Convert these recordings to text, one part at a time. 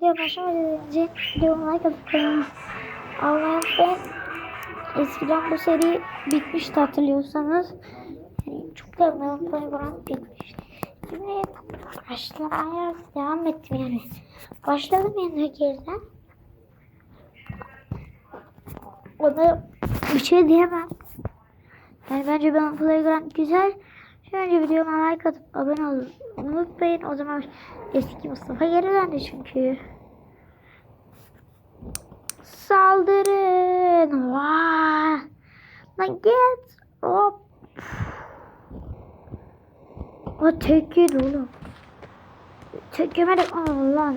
Video başlamadan önce videomu like atıp kanalıma abone olmayı Eskiden bu seri bitmişti hatırlıyorsanız. Yani çok da Melon Playground bitmişti. Şimdi başlamaya devam ettim yani. Başladım yani geriden. Ona bir şey diyemem. Yani bence Melon Playground güzel. Önce videoma like atıp abone olun. Unutmayın o zaman eski Mustafa geri döndü çünkü. Saldırın. Vaa. Lan git. Hop. O tek yedi oğlum. Allah Allah.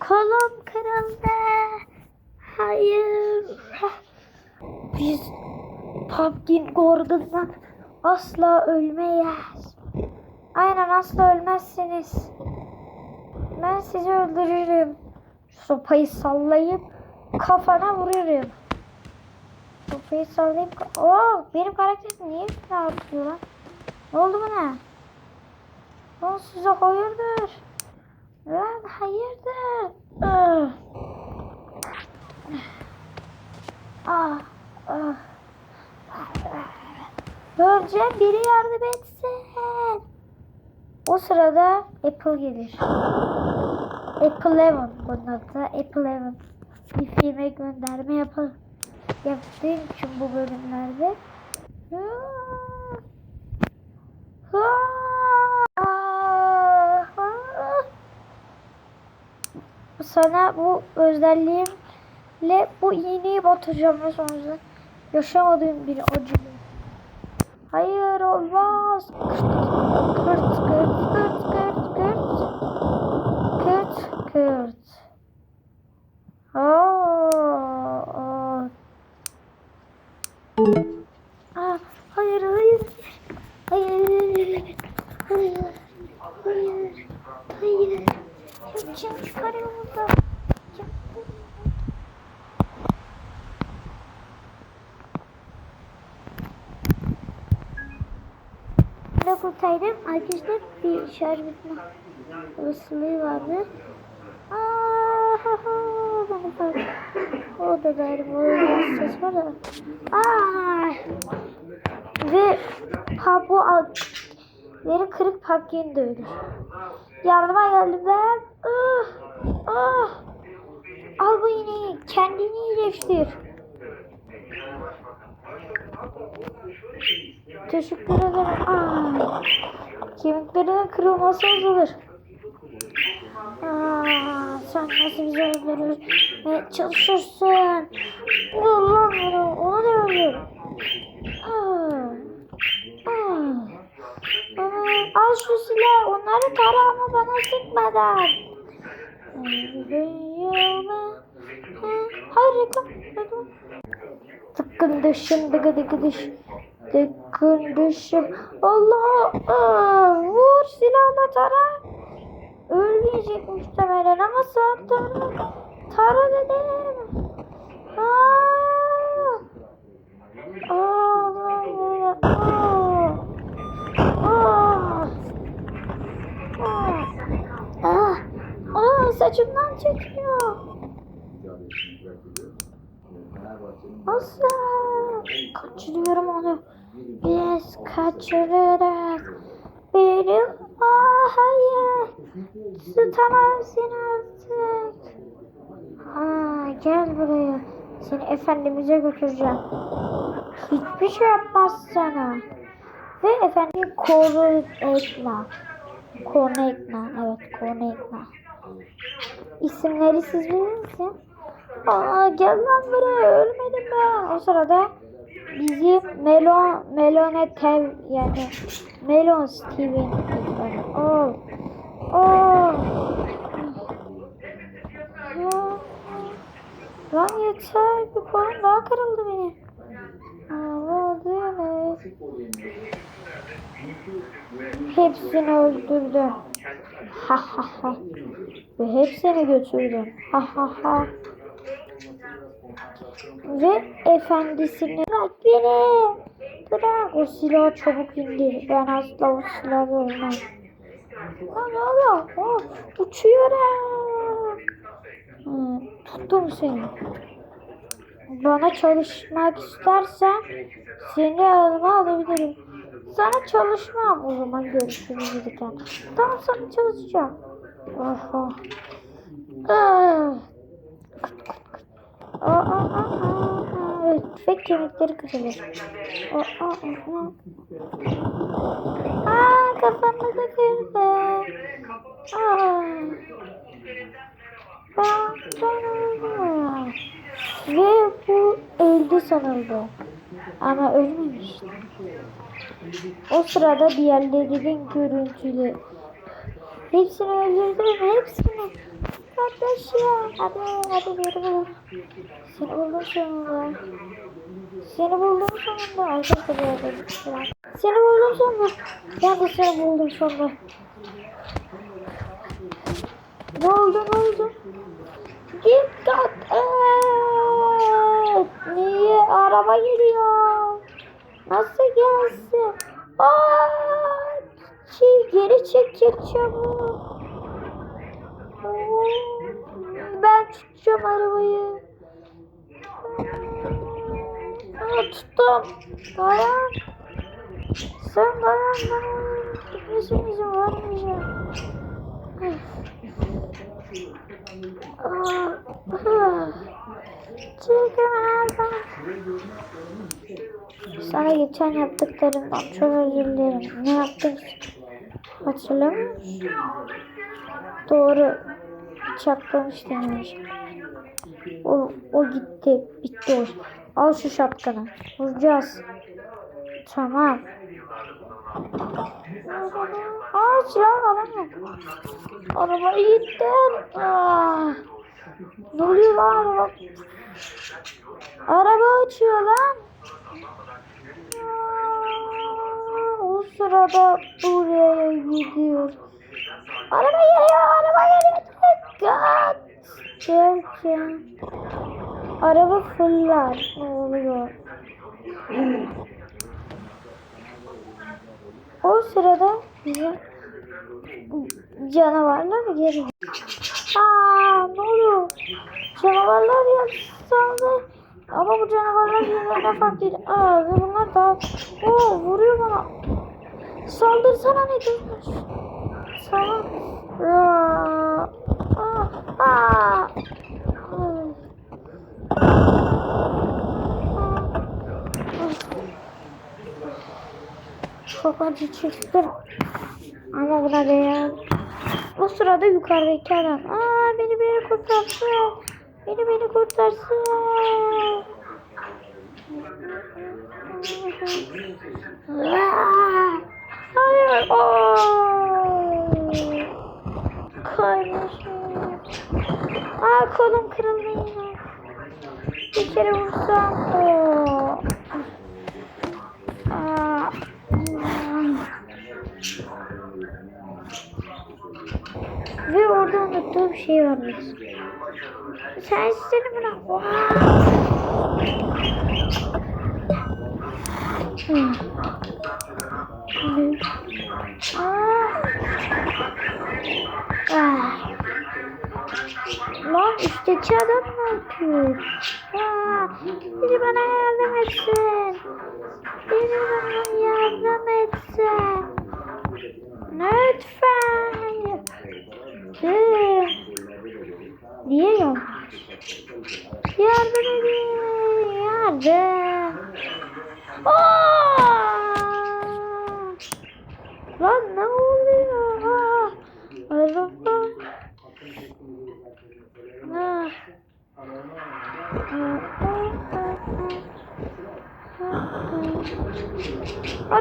Kolum kırıldı. Hayır. Biz Pumpkin Gordon'dan asla ölmeyiz. Aynen asla ölmezsiniz. Ben sizi öldürürüm. Sopayı sallayıp kafana vururum. Sopayı sallayıp... Oo, benim karakterim niye üstüne atıyor lan? Ne oldu buna? Lan size hayırdır? Lan hayırdır? Ah. Ah. Ah. Öleceğim biri yardım etsin. O sırada Apple gelir. Apple Eleven bunun adı. Apple Eleven. Bir filme gönderme yapar. Yaptığım için bu bölümlerde. Sana bu özelliğimle bu iğneyi batıracağım ve sonuçta yaşamadığım bir acı. Hayır olmaz. Kırt kırt kırt kırt kırt. Kırt kırt. Aa, aa. Aa, hayır hayır. Hayır. Hayır. Hayır. Hayır. Kim, kim çıkarıyor burada? Kurtardım. Arkadaşlar bir şarj bitme olasılığı vardı. Fark. O da galiba o ses var da. Aa. Ve ha bu altları kırık paketini dövdü. Yardıma geldim ben. Ah, ah. Al bu iğneyi. Kendini iyileştir. Teşekkür ederim. Aa, kemiklerinin kırılması azalır. Aa, sen nasıl bizi öldürür? çalışırsın. Ulan onu, onu da öldür. Al şu silah. Onları tara ama bana sıkmadan. Hayır reklam. reklam. Tıkkın dışım dıgı dıgı dış. Tıkkın dışım. Allah. Aa, vur silahla tara. Ölmeyecek muhtemelen ama sen tara. Tara dedim. Aa. Aa. Aa. Aa. Aa. Aa, saçımdan çekiyor. Asla. Kaçırıyorum onu. Biz kaçırırız. Benim. Aa, hayır. Tutamam seni artık. Aa, gel buraya. Seni efendimize götüreceğim. Hiçbir şey yapmaz sana. Ve efendim koru etme. Konu etme. Evet konu etme. İsimleri siz bilir misiniz? Aa gel lan buraya ölmedim ben. O sırada bizim Melon Melone Tev yani Melon Steven Oh. Oh. Ya. Lan yeter bir puan daha kırıldı benim. Ağladım. Hepsini öldürdüm. Ha ha ha. Ve hepsini götürdüm. Ha ha ha. Ve efendisini bırak beni. Bırak o silahı çabuk indir. Ben asla o silahı. Lan oğlum. Oh, uçuyorum. tuttum seni. Bana çalışmak istersen seni yanıma alabilirim. Sana çalışmam o zaman görüşürüz dedik. Tamam sana çalışacağım. Oho. Ah. Aa, aa, aa, aa. Evet, ve kemikleri kırılır. Aa, aa, aa, aa. Aa, kafamı da kırdı. Aa. Ben, ben Ve bu öldü sanıldı. Ama ölmemiş. O sırada diğerlerinin görüntülü. Hepsini öldürdüm, hepsini. Kardeşim, hadi, hadi beni bul. Seni buldum sonunda. Seni buldum sonunda. Arkadaşlar yardım Seni buldum sonunda. Ben de seni buldum sonunda. Ne oldu ne oldu? Dikkat et. Niye? Araba geliyor. Nasıl gelsin? Aa, şey, geri çekecek çabuk. Ben tutacağım arabayı. Aa, tuttum. Dayan. Sen dayan dayan. Gitmesine izin vermeyeceğim. Çıkın Sana geçen yaptıklarımdan çok özür dilerim. Ne yaptın? Hatırlamıyor musun? Doğru. Çaklamış demiş. O, o gitti. Bitti o. Al şu şapkanı. Vuracağız. Tamam. Aa silah falan yok. Arabayı gittin. Aa. Ne oluyor lan araba? Araba uçuyor lan. Aa, O sırada buraya gidiyor. Araba geliyor, araba geliyor. Dikkat. Derken. Araba fırlar. Oluyor? O sırada canavarlar geliyor. Aa, ne oluyor? Canavarlar ya saldı. Ama bu canavarlar birbirine farklı değil. Aa, ve bunlar daha... Oo, vuruyor bana. Saldırsana ne diyorsun? Sana... Aa. Çok acı çektim. Ama buna değer. O sırada yukarıdaki adam. Aa beni beni kurtarsın. Beni beni kurtarsın. Hayır. Aa. Aa kolum kırıldı yine. Bir kere vursam. Oo. Aa. Ve orada unuttuğum bir şey var biz. Sen seni bırak. Hmm. Aa. Üstteki adam ne yapıyor? Aa, biri bana yardım etsin. Biri bana yardım etsin. Lütfen. Hı. Yok? Yardım edin. Yardım. Aa! Lan ne oluyor? Aa! Araba. Ah.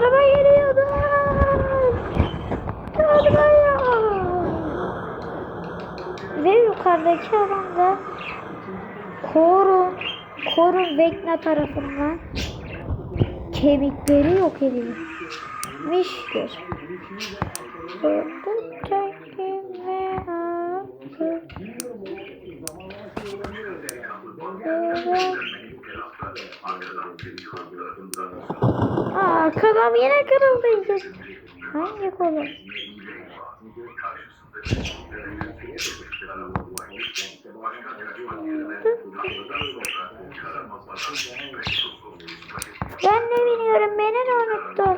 Araba geliyor. Dur. Arabaya. Ve yukarıdaki adam da Korun, Korun Vekna tarafından kemikleri yok edilmiştir. Aa, kolum yine kırıldı. Hangi kolum? Ben de biniyorum beni de unuttun.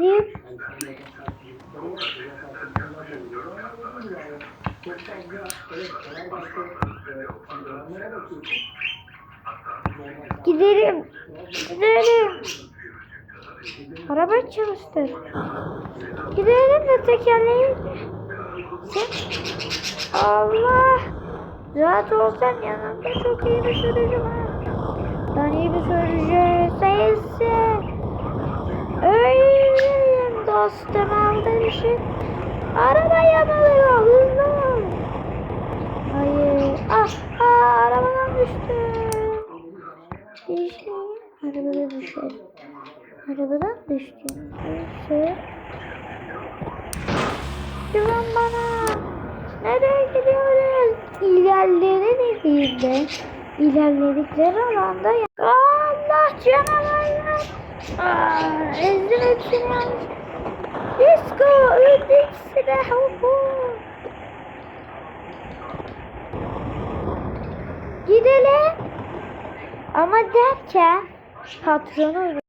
Deyip Gidelim. Gidelim. Araba çalıştır. Gidelim de tekerleği. Allah. Rahat olsan yanımda çok iyi bir sürücü var. Ben iyi bir sürücü sensin. Öyleyim dostum aldın işi. Araba yanılıyor hızlı ol. Hayır. Ah, ah arabadan düştüm. İşte arabadan düştüm. Arabadan düştüm. Neyse. Güven bana. Nereye gidiyoruz? İlerlediklerinde, ilerledikleri alanda ya- Allah canavarlar. Aa, ezdim hepsini. Disco öldük silahı bu. Gidelim. Ama derken patronu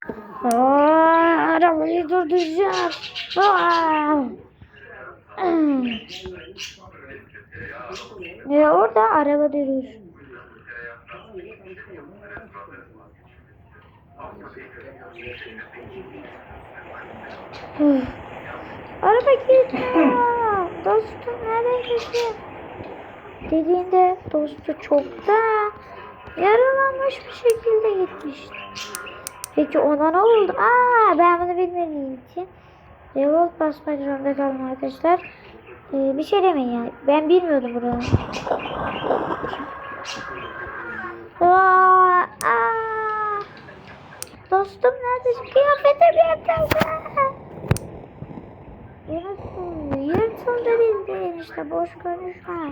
Aa, arabayı durduracağım. Aa. Ve orada araba durur. Araba gitmiyor. Dostum neredesin? Dediğinde dostu çoktan yaralanmış bir şekilde gitmişti. Peki ona ne oldu? Aa ben bunu bilmediğim için revolt basmak zorunda kaldım arkadaşlar. Ee, bir şey demeyin yani. Ben bilmiyordum bunu. Aa, aa. Dostum neredesin? Kıyafete bir yatalım. Yırtıldı. Yırtıldı bildiğin işte boş konuşma.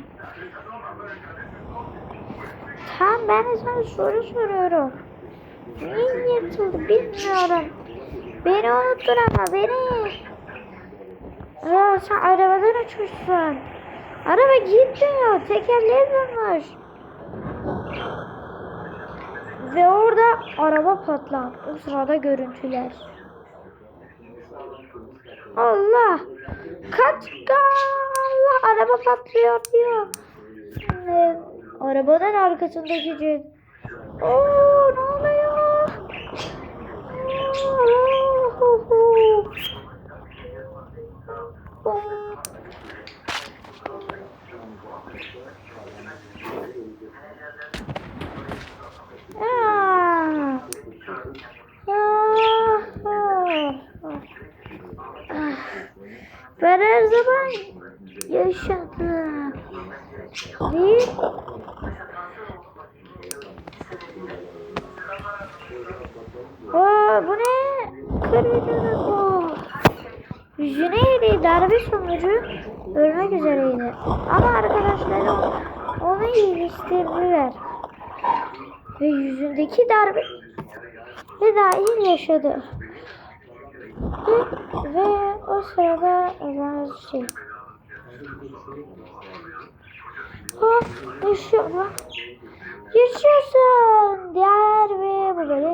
Tamam ben de sana soru soruyorum. Niye yırtıldı bilmiyorum. Beni unuttun ama beni. Aa, sen arabadan uçmuşsun. Araba gitmiyor. Tekerleği dönmüş. Ve orada araba patlar. O sırada görüntüler. Allah. Kaç Allah araba patlıyor diyor. Şimdi arabanın arkasındaki cin. Oo ne oluyor? Oo, oo. Aa. Ah, ah, ah. Ben her zaman yaşadım. Değil. Aa, bu ne? Kırmızı bu. Yüzüne yedi darbe sonucu ölmek üzereydi. Ama arkadaşları onu iyileştirdiler. Ve yüzündeki darbe ve dahil yaşadı. Ve, ve o sırada olan şey. Oh, yaşıyor. Yaşıyorsun. Diğer ve bu bölüm